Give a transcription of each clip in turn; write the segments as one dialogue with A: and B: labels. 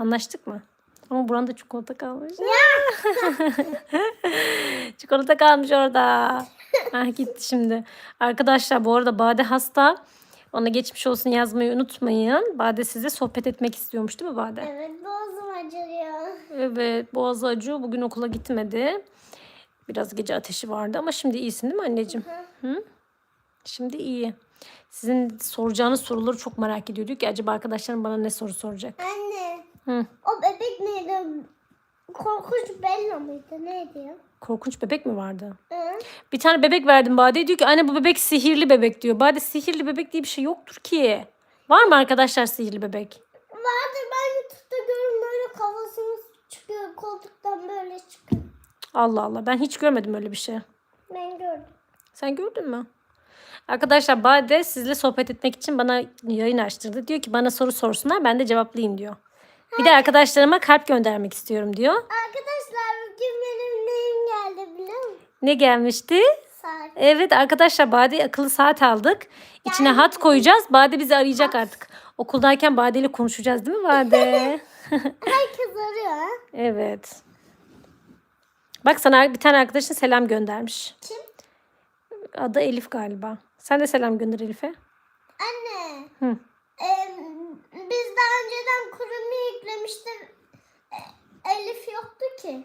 A: Anlaştık mı? Ama buranda çikolata kalmış. çikolata kalmış orada. ah gitti şimdi. Arkadaşlar bu arada Bade hasta. Ona geçmiş olsun yazmayı unutmayın. Bade size sohbet etmek istiyormuş değil mi Bade?
B: Evet boğazım acıyor.
A: Evet boğazı acıyor. Bugün okula gitmedi. Biraz gece ateşi vardı ama şimdi iyisin değil mi anneciğim? Hı? Şimdi iyi. Sizin soracağınız soruları çok merak ediyor. Diyor ki acaba arkadaşlarım bana ne soru soracak?
B: Anne
A: Hı.
B: o bebek neydi? Korkunç Bella mıydı? Neydi ya?
A: Korkunç bebek mi vardı?
B: Hı?
A: Bir tane bebek verdim Bade'ye diyor ki anne bu bebek sihirli bebek diyor. Bade sihirli bebek diye bir şey yoktur ki. Var mı arkadaşlar sihirli bebek?
B: Vardır ben YouTube'da görüyorum böyle kafasını çıkıyor koltuktan böyle çıkıyor.
A: Allah Allah ben hiç görmedim öyle bir şey.
B: Ben gördüm.
A: Sen gördün mü? Arkadaşlar Bade sizle sohbet etmek için bana yayın açtırdı. Diyor ki bana soru sorsunlar ben de cevaplayayım diyor. Bir de arkadaşlarıma kalp göndermek istiyorum diyor.
B: Arkadaşlar bugün benim neyim geldi biliyor musun?
A: Ne gelmişti?
B: Saat.
A: Evet arkadaşlar Bade'ye akıllı saat aldık. İçine hat koyacağız. Bade bizi arayacak artık. Okuldayken Bade ile konuşacağız değil mi Bade?
B: Herkes arıyor ha.
A: evet. Bak sana bir tane arkadaşın selam göndermiş.
B: Kim?
A: Adı Elif galiba. Sen de selam gönder Elif'e.
B: Anne.
A: Hı.
B: Ee, biz daha önceden kurumu yüklemiştik. E, Elif yoktu ki.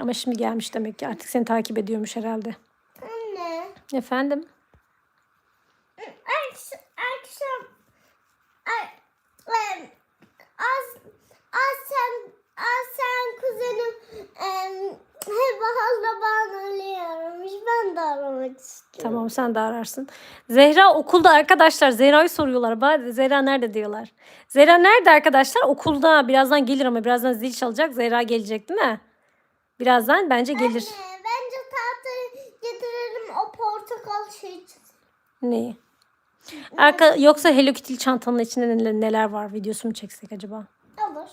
A: Ama şimdi gelmiş demek ki artık seni takip ediyormuş herhalde.
B: Anne.
A: Efendim?
B: Akşam, akşam ay, em, az, az sen, az sen kuzenim em, hep hala bana arıyormuş. Ben de aramak istiyorum.
A: Tamam sen de ararsın. Zehra okulda arkadaşlar. Zehra'yı soruyorlar. Bari Zehra nerede diyorlar. Zehra nerede arkadaşlar? Okulda. Birazdan gelir ama birazdan zil çalacak. Zehra gelecek değil mi? Birazdan bence gelir.
B: Anne, bence tahtayı getirelim o portakal şey için.
A: Neyi? Arka, yoksa Hello Kitty çantanın içinde neler, neler var videosu mu çeksek acaba?
B: Olur.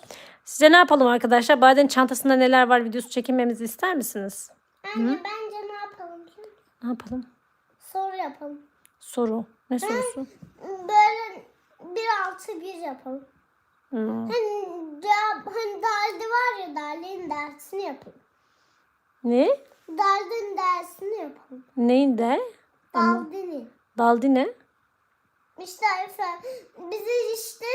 A: Size ne yapalım arkadaşlar? Baden çantasında neler var videosu çekilmemizi ister misiniz?
B: Anne bence ne yapalım?
A: Ne yapalım?
B: Soru yapalım.
A: Soru. Ne sorusu?
B: Böyle bir altı bir yapalım.
A: Hmm.
B: Hani, cevap, hani derdi var ya derliğin dersini yapalım.
A: Ne?
B: Derdin dersini yapalım.
A: Neyin de?
B: Daldini.
A: Daldi ne?
B: İşte Efe, bizi işte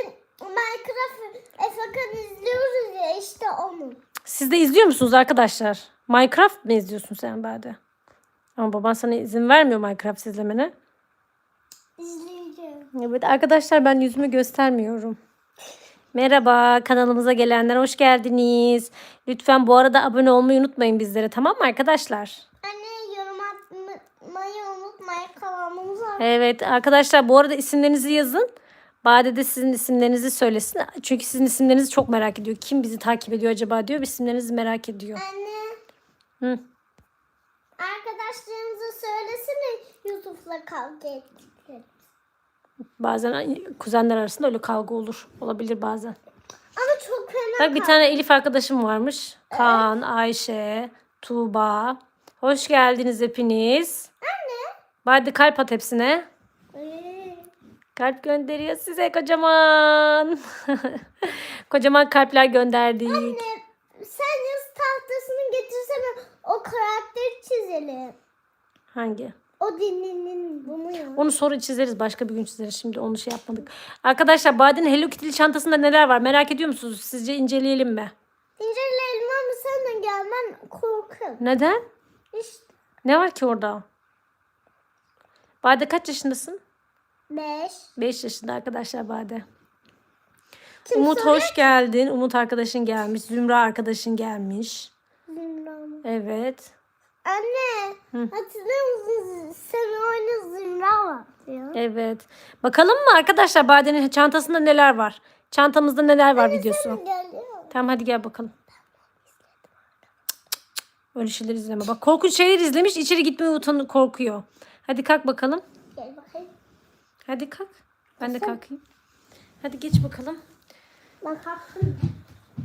B: Minecraft Efekan izliyoruz ya işte onu.
A: Siz de izliyor musunuz arkadaşlar? Minecraft mı izliyorsun sen Bade? Ama baban sana izin vermiyor Minecraft izlemene.
B: İzleyeceğim.
A: Evet arkadaşlar ben yüzümü göstermiyorum. Merhaba kanalımıza gelenler hoş geldiniz. Lütfen bu arada abone olmayı unutmayın bizlere tamam mı arkadaşlar?
B: Anne yorum atmayı unutmayın kanalımıza.
A: Evet arkadaşlar bu arada isimlerinizi yazın. Bade de sizin isimlerinizi söylesin. Çünkü sizin isimlerinizi çok merak ediyor. Kim bizi takip ediyor acaba diyor. İsimlerinizi merak ediyor.
B: Anne
A: Hı.
B: Arkadaşlarımıza söylesene YouTube'la kavga ettikleri.
A: Bazen kuzenler arasında öyle kavga olur. Olabilir bazen.
B: Ama çok fena
A: Bak bir tane Elif arkadaşım varmış. Kaan, Ayşe, Tuğba. Hoş geldiniz hepiniz.
B: Anne.
A: Hadi kalp at hepsine.
B: Ee,
A: Kalp gönderiyor size kocaman. kocaman kalpler gönderdik.
B: Anne çizelim.
A: Hangi?
B: O dininin bunu ya.
A: Onu sonra çizeriz. Başka bir gün çizeriz. Şimdi onu şey yapmadık. Arkadaşlar Bade'nin Hello Kitty çantasında neler var? Merak ediyor musunuz? Sizce inceleyelim mi?
B: İnceleyelim ama sen de gel ben korkuyorum.
A: Neden?
B: İşte
A: Ne var ki orada? Bade kaç yaşındasın?
B: beş.
A: 5 yaşında arkadaşlar Bade.
B: Kim
A: Umut
B: soruyor?
A: hoş geldin. Umut arkadaşın gelmiş. Zümra arkadaşın gelmiş.
B: Zümra.
A: Evet.
B: Anne hatırlıyor musun? Sen oyunu Zümra var diyor.
A: Evet. Bakalım mı arkadaşlar Bade'nin çantasında neler var? Çantamızda neler var videosu.
B: Geliyor.
A: Tamam hadi gel bakalım. Öyle şeyler izleme. Bak korkunç şeyler izlemiş. içeri gitmeye utanıyor, korkuyor. Hadi kalk bakalım.
B: Gel bakayım.
A: Hadi kalk. Ben de kalkayım. Hadi geç bakalım.
B: Ben kalktım.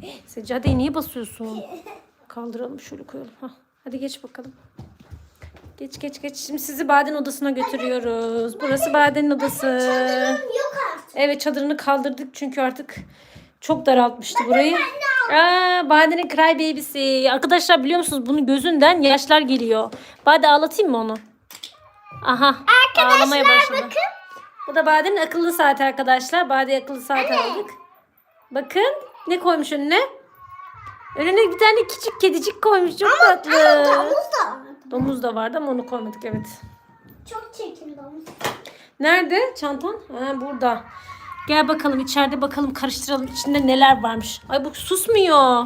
A: Seccadeyi niye basıyorsun? Kaldıralım şöyle koyalım. Hah. Hadi geç bakalım. Geç geç geç. Şimdi sizi Baden odasına götürüyoruz. Burası Baden'in odası.
B: Yok artık.
A: Evet çadırını kaldırdık çünkü artık Çok daraltmıştı burayı. Aa, Bade'nin cry baby'si. Arkadaşlar biliyor musunuz bunun gözünden yaşlar geliyor. Bade ağlatayım mı onu? Aha. ağlamaya başladı.
B: bakın.
A: Bu da Bade'nin akıllı saati arkadaşlar. Bade'ye akıllı saat aldık. Bakın ne koymuş önüne? Önüne bir tane küçük kedicik koymuş. Çok tatlı.
B: Domuz da var.
A: Domuz da vardı ama onu koymadık evet.
B: Çok çirkin domuz.
A: Nerede çantan? Ha, burada. Gel bakalım içeride bakalım karıştıralım içinde neler varmış. Ay bu susmuyor.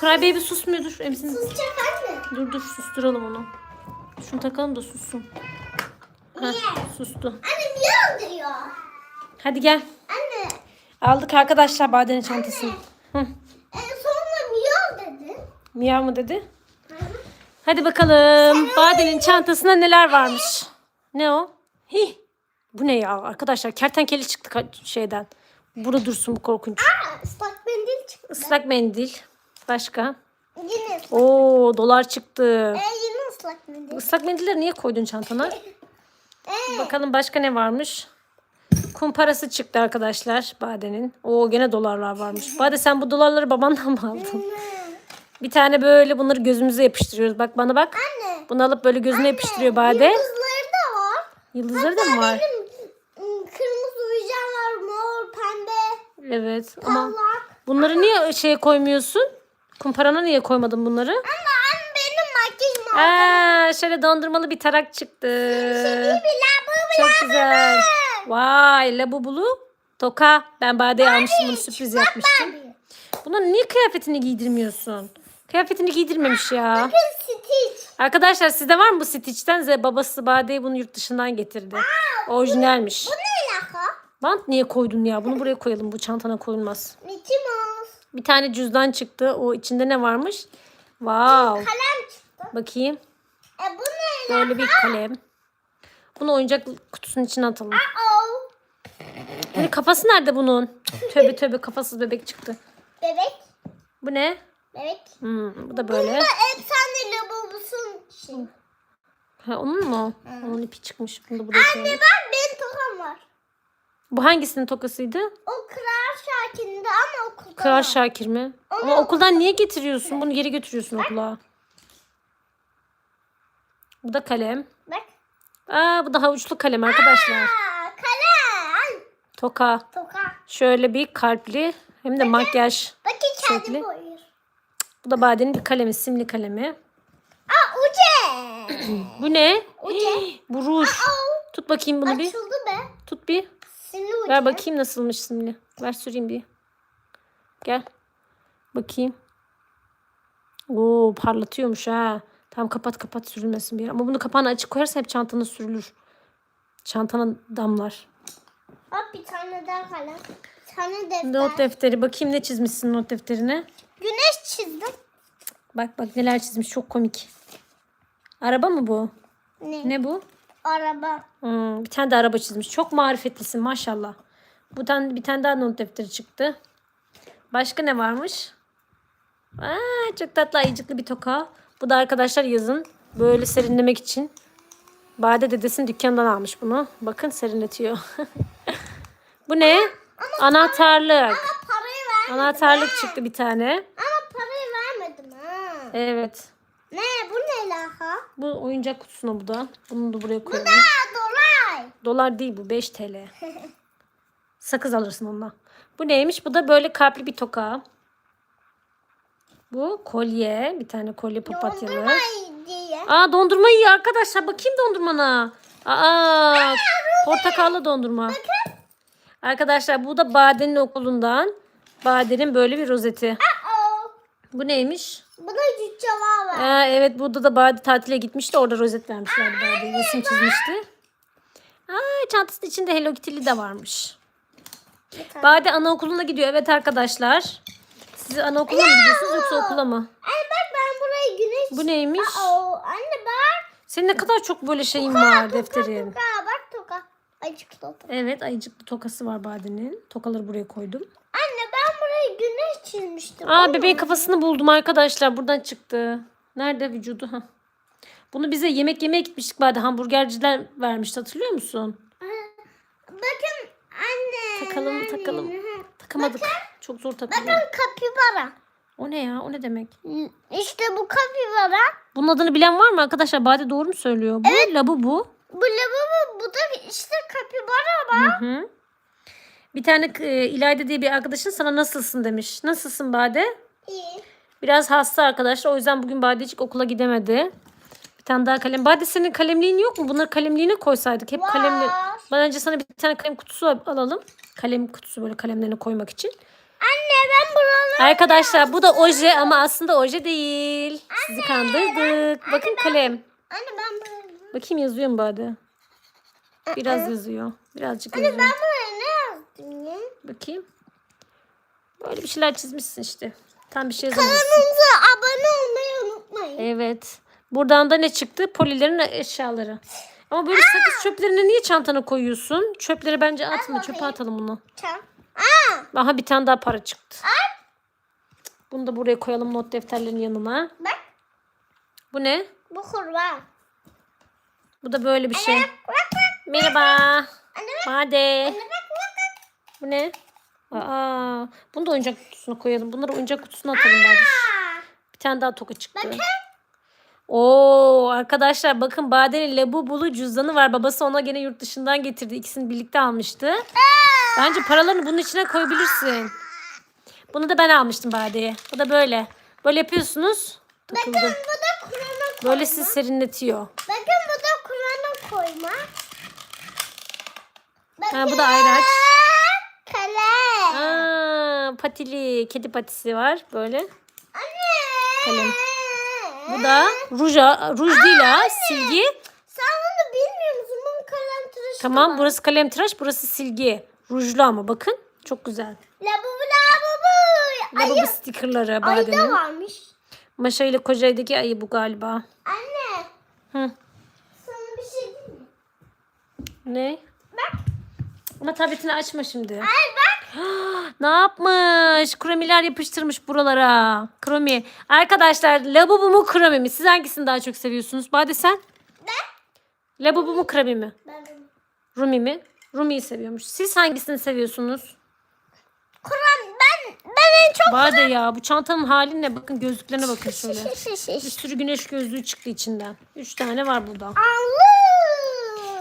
A: Crybaby susmuyor dur emzin.
B: Susacak anne.
A: Dur dur susturalım onu. Şunu takalım da sussun. Heh,
B: Niye?
A: sustu.
B: Anne niye öldürüyor?
A: Hadi gel.
B: Anne.
A: Aldık arkadaşlar Bade'nin çantasını. Hı.
B: En sonunda miyav dedi.
A: Miyav mı dedi? Hadi bakalım. Bade'nin çantasında neler varmış? Ne o? Hih. Bu ne ya arkadaşlar? Kertenkele çıktı şeyden. Burada dursun bu korkunç.
B: Aa, ıslak mendil çıktı.
A: Islak mendil. Başka?
B: Yine ıslak.
A: Oo dolar çıktı.
B: Ee, yine ıslak mendil.
A: Islak mendilleri niye koydun çantana?
B: Ee,
A: Bakalım başka ne varmış? Kum parası çıktı arkadaşlar Bade'nin. Oo gene dolarlar varmış. Bade sen bu dolarları babandan mı aldın? Bir tane böyle bunları gözümüze yapıştırıyoruz. Bak bana bak.
B: Anne.
A: Bunu alıp böyle gözüne yapıştırıyor Bade.
B: Yıldızları da var.
A: Yıldızları da mı var?
B: Benim kırmızı vijen var, mor, pembe,
A: Evet ama bunları niye şeye koymuyorsun? Kumparana niye koymadın bunları?
B: Ama anne benim makyaj malzemem.
A: Aa, şöyle dondurmalı bir tarak çıktı. Çok güzel. Vay labubulu toka. Ben Bade'ye almıştım bunu sürpriz yapmıştım. Buna niye kıyafetini giydirmiyorsun? Kıyafetini giydirmemiş ya.
B: Bakın Stitch.
A: Arkadaşlar sizde var mı bu Stitch'ten? Ze- Babası Bade'ye bunu yurt dışından getirdi. Orijinalmiş.
B: Bu ne laka?
A: Bant niye koydun ya? Bunu buraya koyalım. Bu çantana koyulmaz.
B: Mickey Mouse.
A: Bir tane cüzdan çıktı. O içinde ne varmış? Wow.
B: Kalem çıktı.
A: Bakayım.
B: E bu ne
A: Böyle bir kalem. Bunu oyuncak kutusunun içine atalım.
B: Oh.
A: Hani kafası nerede bunun? Tövbe tövbe kafasız bebek çıktı.
B: Bebek.
A: Bu ne?
B: Bebek.
A: Hmm, bu da
B: Bu
A: böyle.
B: da efsane labubusun şey.
A: Ha, onun mu? Onun ipi çıkmış. Bunu da buraya koyalım.
B: Anne bak benim tokam var.
A: Bu hangisinin tokasıydı?
B: O Kral Şakir'inde ama okulda
A: Kral
B: var.
A: Şakir mi? Ama okuldan niye getiriyorsun? Bunu geri götürüyorsun okula. Bu da kalem.
B: Bak.
A: Aa bu da havuçlu kalem arkadaşlar.
B: Aa, kalem.
A: Toka.
B: Toka.
A: Şöyle bir kalpli hem de makyaj.
B: Bakın kendi
A: Şekli. Bu da Bade'nin bir kalemi, simli kalemi.
B: Aa uce.
A: Bu ne?
B: Uce.
A: Bu ruj.
B: Oh.
A: Tut bakayım bunu bir.
B: Açıldı be.
A: Tut bir.
B: Sinir ucu.
A: Ver bakayım nasılmış simli. Ver süreyim bir. Gel. Bakayım. Oo parlatıyormuş ha. Tamam kapat kapat sürülmesin bir. Ama bunu kapağını açık koyarsa hep çantana sürülür. Çantana damlar.
B: Bak bir tane daha kalem. Bir tane defter.
A: Not defteri. Bakayım ne çizmişsin not defterine.
B: Güneş çizdim.
A: Bak bak neler çizmiş. Çok komik. Araba mı bu?
B: Ne?
A: Ne bu?
B: Araba.
A: Hmm, bir tane de araba çizmiş. Çok marifetlisin maşallah. Bu tane bir tane daha not defteri çıktı. Başka ne varmış? Aa, çok tatlı ayıcıklı bir toka. Bu da arkadaşlar yazın böyle serinlemek için. Bade dedesinin dükkanından almış bunu. Bakın serinletiyor. Bu ne? Anahtarlık. Anahtarlık çıktı bir tane.
B: Ama parayı vermedim ha.
A: Evet.
B: Ne bu ne laka?
A: Bu oyuncak kutusuna bu da. Bunu da buraya koyalım.
B: Aa dolar.
A: Dolar değil bu 5 TL. Sakız alırsın ondan. Bu neymiş? Bu da böyle kalpli bir toka. Bu kolye. Bir tane kolye papatyalı.
B: Dondurma diye.
A: Aa dondurma yiyor arkadaşlar. Bakayım dondurmana. Aa portakallı dondurma. Arkadaşlar bu da Bade'nin okulundan. Bade'nin böyle bir rozeti. Bu neymiş?
B: Bu da cüccava var.
A: Aa, evet burada da Bade tatile gitmişti. Orada rozet vermişlerdi Bade. Resim çizmişti. Aa, çantasının içinde Hello Kitty'li de varmış. Bade anaokuluna gidiyor. Evet arkadaşlar. Siz anaokuluna mı gidiyorsunuz yoksa okula mı?
B: Anne bak ben burayı güneş...
A: Bu neymiş?
B: Aa, anne bak.
A: Senin ne kadar çok böyle şeyin var defterin.
B: Toka bak toka. Acık toka.
A: Evet ayıcıklı tokası var Bade'nin. Tokaları buraya koydum.
B: Anne ben burayı güneş çizmiştim.
A: Aa bebeğin kafasını buldum arkadaşlar. Buradan çıktı. Nerede vücudu? Ha. Bunu bize yemek yemeye gitmiştik Bade. Hamburgerciler vermişti hatırlıyor musun?
B: Bakın anne.
A: Takalım takalım. Takamadık. Çok zor takılıyor.
B: Bakın kapibara.
A: O ne ya? O ne demek?
B: İşte bu kapibara.
A: Bunun adını bilen var mı arkadaşlar? Bade doğru mu söylüyor? Bu labu bu.
B: Bu lavabo bu da işte kapibara bak.
A: Hı hı. Bir tane e, İlayda diye bir arkadaşın sana nasılsın demiş. Nasılsın Bade?
B: İyi.
A: Biraz hasta arkadaşlar. O yüzden bugün Badecik okula gidemedi. Bir tane daha kalem. Bade senin kalemliğin yok mu? Bunları kalemliğine koysaydık. Hep kalemli. Bence sana bir tane kalem kutusu alalım. Kalem kutusu böyle kalemlerini koymak için.
B: Anne ben buraları
A: Arkadaşlar bu da oje ama aslında oje değil. Sizi kandırdık. Bakın kalem.
B: Anne ben buraları.
A: Bakayım yazıyor mu Bade? Biraz yazıyor. Birazcık yazıyor.
B: Ben buraya ne yazdım ya?
A: Bakayım. Böyle bir şeyler çizmişsin işte. Tam bir şey yazamamışsın.
B: Kanalımıza abone olmayı unutmayın.
A: Evet. Buradan da ne çıktı? Polilerin eşyaları. Ama böyle sakız çöplerini niye çantana koyuyorsun? Çöpleri bence atma. Çöpe atalım bunu.
B: Tamam. Aa,
A: Aha bir tane daha para çıktı. Bunu da buraya koyalım not defterlerinin yanına.
B: bak
A: Bu ne?
B: bu kurbağa.
A: Bu da böyle bir şey.
B: Bak bak.
A: Merhaba.
B: Anne bak.
A: Bade.
B: Anne bak bak.
A: Bu ne? Aa, bunu da oyuncak kutusuna koyalım. Bunları oyuncak kutusuna atalım.
B: Aa,
A: Bir tane daha toka çıktı.
B: Bakın.
A: Oo arkadaşlar bakın Bade'nin Labubulu cüzdanı var. Babası ona gene yurt dışından getirdi. İkisini birlikte almıştı. Bence paralarını bunun içine koyabilirsin. Bunu da ben almıştım Bade'ye. Bu da böyle. Böyle yapıyorsunuz.
B: Bakın
A: Takıldı.
B: bu da Kur'an'a koyma.
A: Böyle sizi serinletiyor.
B: Bakın bu da Kur'an'a koyma. Bakın.
A: Ha, bu da ayraç.
B: Kalem.
A: Aa, patili. Kedi patisi var böyle.
B: Anne.
A: Kalem. Bu da ruja, ruj değil ha silgi.
B: Sen bunu bilmiyor musun? Bunun kalem tıraşı da
A: Tamam
B: var.
A: burası kalem tıraş burası silgi. Rujlu ama bakın. Çok güzel.
B: Labubu labubu.
A: Labubu
B: Ayı,
A: stikerleri
B: ayı da
A: Bade'nin.
B: varmış.
A: Maşa ile Kocay'daki ayı bu galiba.
B: Anne.
A: Hı.
B: Sana bir şey diyeyim mi?
A: Ne? Ama tabletini açma şimdi.
B: Ay bak.
A: ne yapmış? Kromiler yapıştırmış buralara. Kromi. Arkadaşlar labubu mu kromi mi? Siz hangisini daha çok seviyorsunuz? Bade sen?
B: Ne?
A: Labubu mu kromi mi?
B: Ben
A: Rumi mi? Rumi'yi seviyormuş. Siz hangisini seviyorsunuz?
B: Kur'an ben ben en çok
A: Bade ya bu çantanın hali ne? Bakın gözlüklerine bakın şöyle. Bir sürü güneş gözlüğü çıktı içinden. Üç tane var burada.
B: Allah.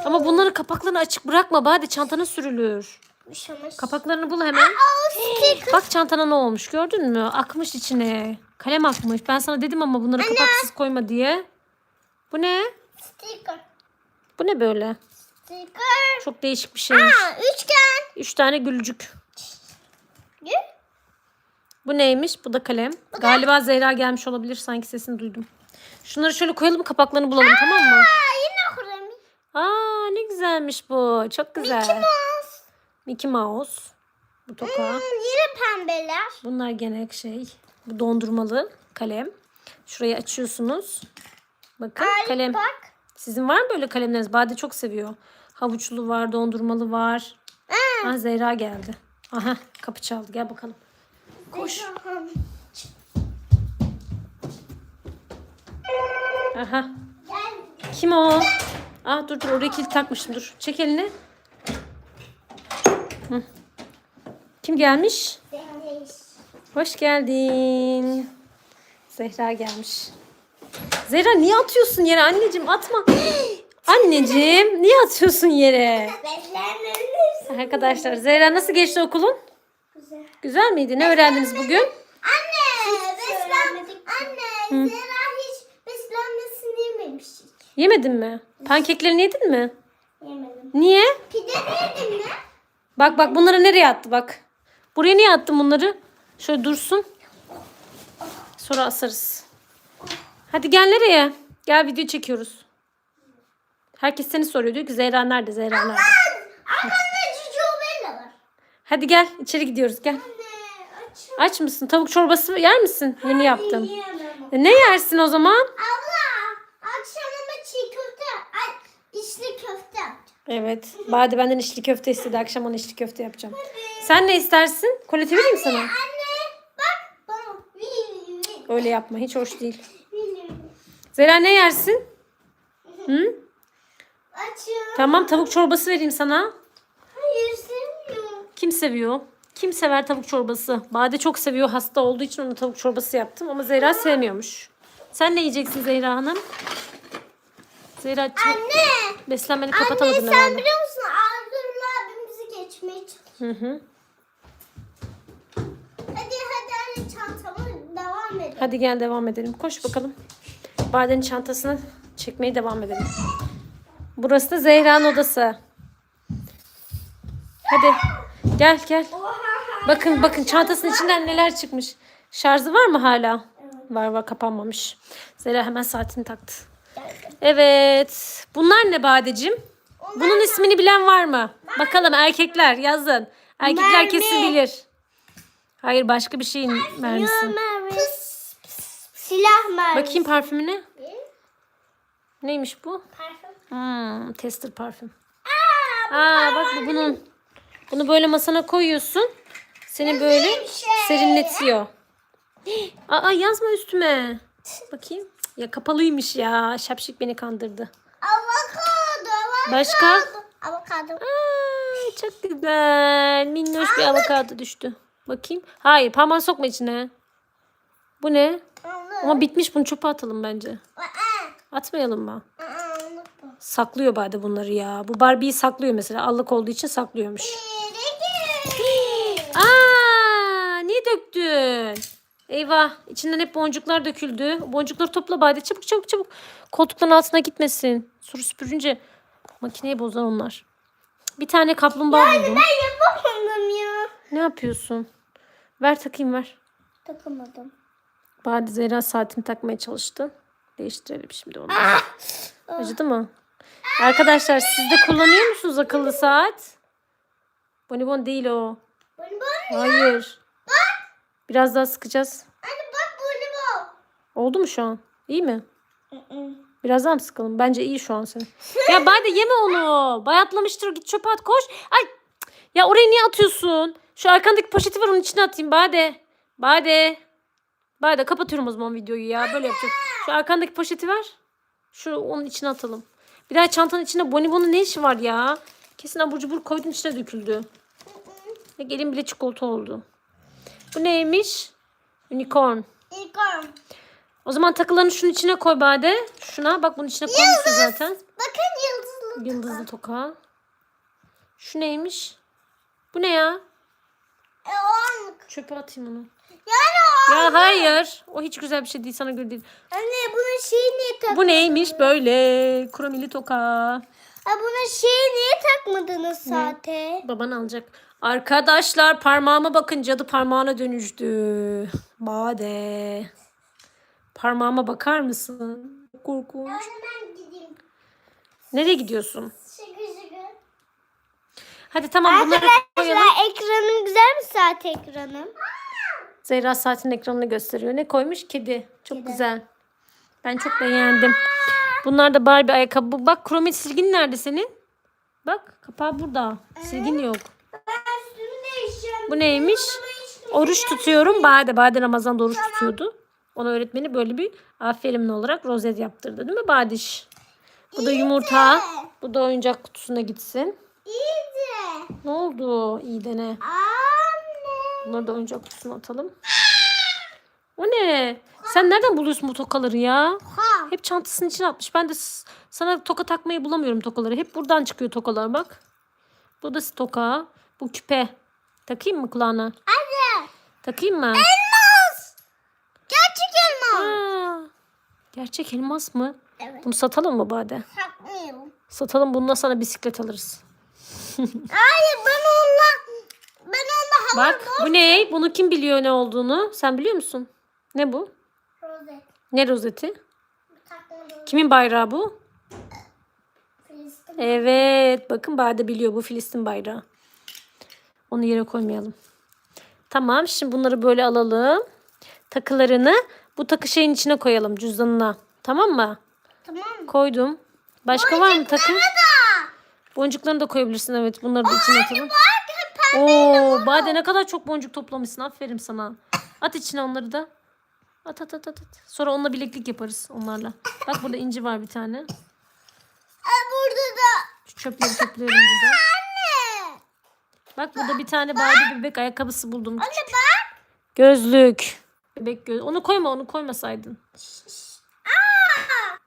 A: Ama bunların kapaklarını açık bırakma Bade çantana sürülür. Kapaklarını bul hemen.
B: Aa.
A: Bak çantana ne olmuş gördün mü? Akmış içine. Kalem akmış. Ben sana dedim ama bunları kapaksız koyma diye. Bu ne?
B: Sticker.
A: Bu ne böyle?
B: Sticker.
A: Çok değişik bir şeymiş.
B: Aa, üçgen.
A: Üç tane gülcük.
B: Gül.
A: Bu neymiş? Bu da kalem. Galiba Zehra gelmiş olabilir. Sanki sesini duydum. Şunları şöyle koyalım kapaklarını bulalım tamam mı?
B: Aa, yine Kur'an.
A: Aa güzelmiş bu. Çok güzel.
B: Mickey Mouse.
A: Mickey Mouse. Bu toka.
B: Hmm, yine pembeler.
A: Bunlar gene şey. Bu dondurmalı kalem. Şurayı açıyorsunuz. Bakın
B: Ay,
A: kalem.
B: Bak.
A: Sizin var mı böyle kalemleriniz? Bade çok seviyor. Havuçlu var, dondurmalı var.
B: Aa.
A: Ah Zehra geldi. Aha kapı çaldı. Gel bakalım. Koş. Aha. Kim o? Ah dur dur oraya kilit takmışım dur. Çek elini. Hı. Kim gelmiş? Hoş geldin. Zehra gelmiş. Zehra niye atıyorsun yere anneciğim atma. Anneciğim niye atıyorsun yere? Arkadaşlar Zehra nasıl geçti okulun?
B: Güzel.
A: Güzel miydi? Ne öğrendiniz bugün?
B: Anne, beslen. Anne, Zera hiç beslenmesini yememiş.
A: Yemedin mi? Pankeklerini yedin mi?
B: Yemedim.
A: Niye?
B: Pide de yedin mi?
A: Bak bak bunları nereye attı bak. Buraya niye attın bunları? Şöyle dursun. Sonra asarız. Hadi gel nereye? Gel video çekiyoruz. Herkes seni soruyor. Diyor ki Zehra nerede? Zehra nerede?
B: Cici Bella var.
A: Hadi gel içeri gidiyoruz gel.
B: Anne, açım.
A: Aç mısın? Tavuk çorbası yer misin? Yeni yaptım.
B: Yiyemem.
A: E, Ne yersin o zaman?
B: Abla, akşamıma çiğ köfte, ay, içli köfte yapacağım.
A: Evet. Bade benden içli köfte istedi. Akşam ona içli köfte yapacağım. Sen ne istersin? Koleti vereyim mi sana?
B: Anne, bak bana.
A: Öyle yapma. Hiç hoş değil. Zehra ne yersin? Hı?
B: Açım.
A: Tamam tavuk çorbası vereyim sana.
B: Hayır, sevmiyorum.
A: Kim seviyor? Kim sever tavuk çorbası? Bade çok seviyor. Hasta olduğu için ona tavuk çorbası yaptım. Ama Zehra sevmiyormuş. Sen ne yiyeceksin Zehra Hanım? Zehra
B: Anne.
A: Beslenmeni
B: Anne
A: kapatamadın
B: sen
A: herhalde.
B: biliyor musun? Ardurlu abim bizi geçmeye çalışıyor.
A: Hı hı.
B: Hadi hadi hadi çantamı devam edelim.
A: Hadi gel devam edelim. Koş bakalım. Bade'nin çantasını çekmeye devam edelim. Burası da Zehra'nın odası. Hadi. Gel gel. Bakın bakın çantasının içinden neler çıkmış. Şarjı var mı hala? Var var kapanmamış. Zehra hemen saatini taktı. Evet. Bunlar ne Badecim? Bunun ismini bilen var mı? Bakalım erkekler yazın. Erkekler
B: Mermi.
A: kesin bilir. Hayır başka bir şeyin mermisi.
B: Pıs, pıs, Silah mermisi.
A: Bakayım parfümüne. Neymiş bu?
B: Parfüm.
A: Hmm, tester parfüm.
B: Aa, bu
A: Aa bak bu bunun. Bunu böyle masana koyuyorsun. Seni böyle
B: şey.
A: serinletiyor. Aa yazma üstüme. Bakayım. Ya kapalıymış ya. Şapşik beni kandırdı.
B: Avokado. avokado.
A: Başka?
B: Avokado.
A: Aa, çok güzel. Minnoş bir avokado düştü. Bakayım. Hayır parmağını sokma içine. Bu ne? Ama bitmiş bunu çöpe atalım bence. Atmayalım mı? Saklıyor Bade bunları ya. Bu Barbie'yi saklıyor mesela. Allık olduğu için saklıyormuş. Aa, niye döktün? Eyvah, içinden hep boncuklar döküldü. Boncukları topla Bade. Çabuk çabuk çabuk. Koltukların altına gitmesin. Suru süpürünce makineyi bozar onlar. Bir tane kaplumbağa buldum.
B: Ben yapamadım ya.
A: Ne yapıyorsun? Ver takayım ver.
B: Takamadım.
A: Bade Zehra saatini takmaya çalıştı. Değiştirelim şimdi onu. Acıdı mı? Arkadaşlar siz de kullanıyor musunuz akıllı saat? Bonibon değil o.
B: Bonibon.
A: Hayır. Biraz daha sıkacağız.
B: Anne bak bonibon.
A: Oldu mu şu an? İyi mi? Biraz daha mı sıkalım? Bence iyi şu an senin. Ya Bade yeme onu. Bayatlamıştır. Git çöpe at koş. Ay. Ya oraya niye atıyorsun? Şu arkandaki poşeti var onun içine atayım. Bade. Bade. Bade kapatıyorum o zaman videoyu ya. Böyle yapacağım. Şu arkandaki poşeti ver. Şu onun içine atalım. Bir daha çantanın içine bonibonun ne işi var ya? Kesin abur cubur koydun içine döküldü. Ya gelin bile çikolata oldu. Bu neymiş? Unicorn.
B: İlkon.
A: O zaman takılarını şunun içine koy Bade. Şuna bak bunun içine koymuşsun zaten.
B: Bakın yıldızlı.
A: Yıldızlı toka. Şu neymiş? Bu ne ya?
B: E, o anlık.
A: Çöpe atayım onu.
B: Yani o.
A: Ya hayır. O hiç güzel bir şey değil. Sana göre değil.
B: Anne bunun şeyi niye tak?
A: Bu neymiş böyle? Kromili toka.
B: Ha, bunun şeyi niye takmadınız saate?
A: Baban alacak. Arkadaşlar parmağıma bakın. Cadı parmağına dönüştü. Bade. Parmağıma bakar mısın? Korkunç.
B: Gideyim.
A: Nereye gidiyorsun? Hadi tamam bunları koyalım.
B: Arkadaşlar ekranım güzel mi saat ekranım?
A: Zehra saatin ekranını gösteriyor. Ne koymuş? Kedi. Çok güzel. Ben çok beğendim. Bunlar da Barbie ayakkabı. Bak kromit silgin nerede senin? Bak kapağı burada. Silgin yok. Bu neymiş? Oruç tutuyorum. Bade. Bade Ramazan'da oruç tutuyordu. Ona öğretmeni böyle bir aferinli olarak rozet yaptırdı. Değil mi Badiş? Bu da yumurta. Bu da oyuncak kutusuna gitsin.
B: İyice.
A: Ne oldu? İyi dene.
B: Anne.
A: Bunları da oyuncak kutusuna atalım. O ne? Sen nereden buluyorsun bu tokaları ya? Hep çantasının içine atmış. Ben de sana toka takmayı bulamıyorum tokaları. Hep buradan çıkıyor tokalar bak. Bu da toka. Bu küpe. Takayım mı kulağına?
B: Anne.
A: Takayım mı?
B: Elmas. Gerçek elmas.
A: Aa, gerçek elmas mı?
B: Evet.
A: Bunu satalım mı Bade?
B: Takmıyorum.
A: Satalım bununla sana bisiklet alırız.
B: Hayır ben onunla ben onunla hava
A: Bak bu ne? Bunu kim biliyor ne olduğunu? Sen biliyor musun? Ne bu?
B: rozet
A: Ne rozeti?
B: takmadım.
A: Kimin bayrağı bu?
B: Filistin.
A: Evet. Bakın Bade biliyor bu Filistin bayrağı. Onu yere koymayalım. Tamam. Şimdi bunları böyle alalım. Takılarını bu takı şeyin içine koyalım cüzdanına. Tamam mı?
B: Tamam?
A: Koydum. Başka var mı takı?
B: Da.
A: Boncuklarını da koyabilirsin evet. Bunları da içine atalım. Oo, Bade ne kadar çok boncuk toplamışsın. Aferin sana. At içine onları da. At at at at. at. Sonra onunla bileklik yaparız onlarla. Bak burada inci var bir tane.
B: Burada da.
A: Şu çöpleri toplayalım burada.
B: Anne.
A: Bak burada bir tane Barbie bebek ayakkabısı buldum.
B: Anne bak.
A: Gözlük. Bebek göz. Onu koyma onu koymasaydın.
B: Aa.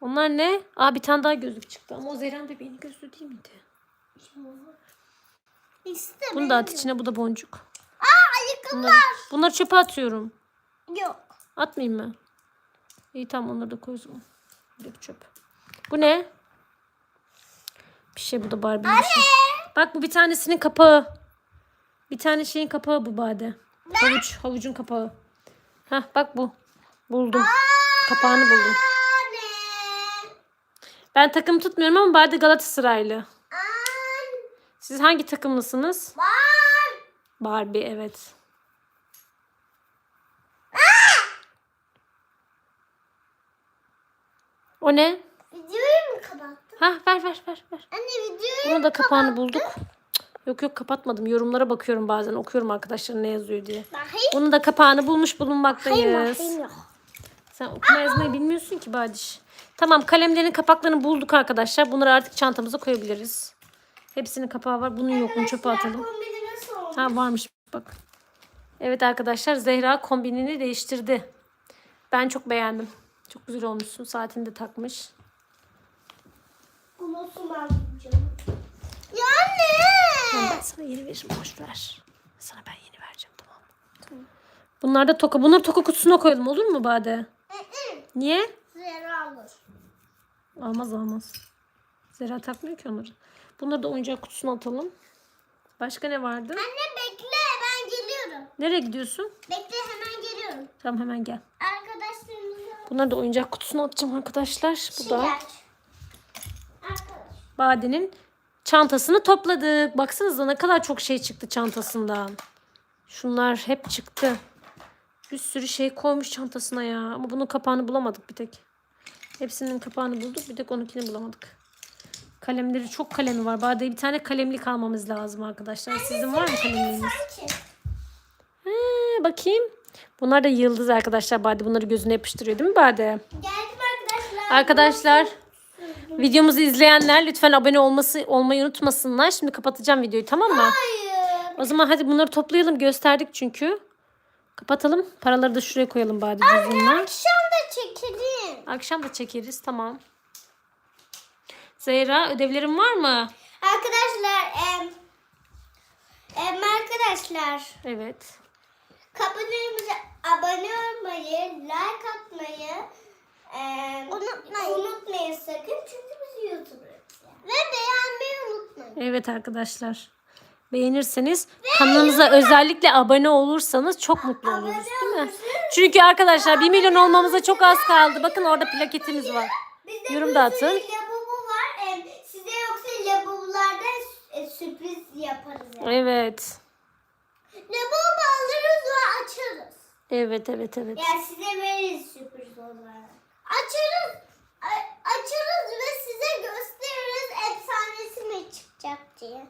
A: Onlar ne? Aa bir tane daha gözlük çıktı. Ama o Zehran bebeğinin gözlüğü değil miydi?
B: İşte
A: Bunu da at içine bu da boncuk.
B: Aa ayakkabılar.
A: Bunları, bunları çöpe atıyorum.
B: Yok.
A: Atmayayım mı? İyi tamam onları da koy o zaman. Bir de bu çöp. Bu ne? Bir şey bu da Barbie bir şey. Bak bu bir tanesinin kapağı. Bir tane şeyin kapağı bu Bade. Havuç, havucun kapağı. Hah bak bu. Buldum. Kapağını buldum. Ben takım tutmuyorum ama Bade Galatasaraylı. Siz hangi takımlısınız? Barbie evet. O ne?
B: Videoyu mu kapattın?
A: Ha ver ver ver ver.
B: Anne videoyu
A: Bunun da kapağını bulduk. Yok yok kapatmadım. Yorumlara bakıyorum bazen. Okuyorum arkadaşlar ne yazıyor diye.
B: Bakayım.
A: Bunun da kapağını bulmuş bulunmaktayız.
B: Bakayım yok.
A: Sen okuma yazmayı bilmiyorsun ki Badiş. Tamam kalemlerin kapaklarını bulduk arkadaşlar. Bunları artık çantamıza koyabiliriz. Hepsinin kapağı var. Bunun yok mu çöpe atalım. Ha varmış bak. Evet arkadaşlar Zehra kombinini değiştirdi. Ben çok beğendim. Çok güzel olmuşsun. Saatini de takmış.
B: Bulacağım? Ya anne.
A: Tamam, ben sana yeni veririm. Boş ver. Sana ben yeni vereceğim tamam mı? Bunlar da toka. Bunları toka kutusuna koyalım olur mu Bade? Niye?
B: Zehra alır.
A: Almaz almaz. Zehra takmıyor ki onları. Bunları da oyuncak kutusuna atalım. Başka ne vardı?
B: Anne bekle ben geliyorum.
A: Nereye gidiyorsun?
B: Bekle hemen geliyorum.
A: Tamam hemen gel.
B: Arkadaşlarımızla
A: Bunları da oyuncak kutusuna atacağım arkadaşlar. Bu da. Bade'nin çantasını topladık. Baksanıza ne kadar çok şey çıktı çantasından. Şunlar hep çıktı. Bir sürü şey koymuş çantasına ya. Ama bunun kapağını bulamadık bir tek. Hepsinin kapağını bulduk. Bir tek onunkini bulamadık. Kalemleri çok kalemi var. Bade'ye bir tane kalemlik almamız lazım arkadaşlar. Sizin var mı kalemliğiniz? He, bakayım. Bunlar da yıldız arkadaşlar. Bade bunları gözüne yapıştırıyor değil mi Bade?
B: Geldim arkadaşlar.
A: Arkadaşlar videomuzu izleyenler lütfen abone olması olmayı unutmasınlar. Şimdi kapatacağım videoyu tamam mı?
B: Hayır.
A: O zaman hadi bunları toplayalım gösterdik çünkü. Kapatalım. Paraları da şuraya koyalım bari cüzdanına.
B: Akşam da çekelim.
A: Akşam da çekeriz tamam. Zehra ödevlerin var mı?
B: Arkadaşlar em, em, arkadaşlar
A: Evet.
B: kanalımıza abone olmayı, like atmayı unutmayın. unutmayın sakın çünkü biz YouTuber'ız. Ve beğenmeyi unutmayın.
A: Evet arkadaşlar. Beğenirseniz kanalımıza özellikle abone olursanız çok mutlu oluruz değil mi? Çünkü arkadaşlar 1 milyon olmamıza çok az kaldı. Bakın orada plaketimiz var.
B: Bizde
A: Yorum
B: bir
A: da
B: sürü
A: atın.
B: Labubu var. Em, size yoksa labubulardan e, sürpriz yaparız. Yani.
A: Evet.
B: Labubu alırız ve açarız.
A: Evet evet evet.
B: Yani size veririz sürpriz olarak. Açarız. açarız ve size gösteririz efsanesi mi çıkacak diye.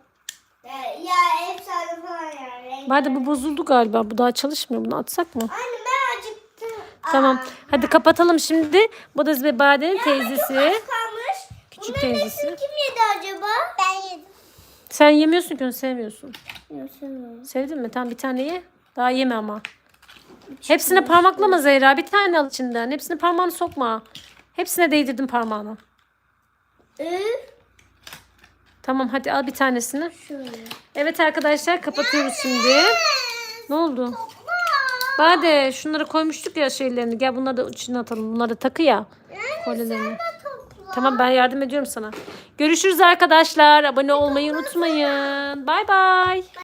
B: Ya, ya efsane falan yani.
A: Bade bu bozuldu galiba. Bu daha çalışmıyor. Bunu atsak mı?
B: Anne ben acıktım.
A: Tamam.
B: Aa,
A: Hadi kapatalım şimdi. Bu da ve Bade'nin
B: Çok
A: teyzesi.
B: az kalmış.
A: Küçük
B: Bunların
A: teyzesi.
B: hepsini kim yedi acaba? Ben yedim.
A: Sen yemiyorsun ki onu sevmiyorsun.
B: Yok sevmiyorum.
A: Sevdin mi? Tamam bir tane ye. Daha yeme ama. Hepsine parmaklama Zehra. Bir tane al içinden. Hepsine parmağını sokma. Hepsine değdirdin parmağını.
B: Üf.
A: Tamam hadi al bir tanesini.
B: Şöyle.
A: Evet arkadaşlar kapatıyoruz şimdi. Ne oldu? Bade şunları koymuştuk ya şeylerini. Gel bunları da içine atalım. Bunları da takı ya. Kolyelerini. Tamam ben yardım ediyorum sana. Görüşürüz arkadaşlar. Abone olmayı unutmayın. Bay bay.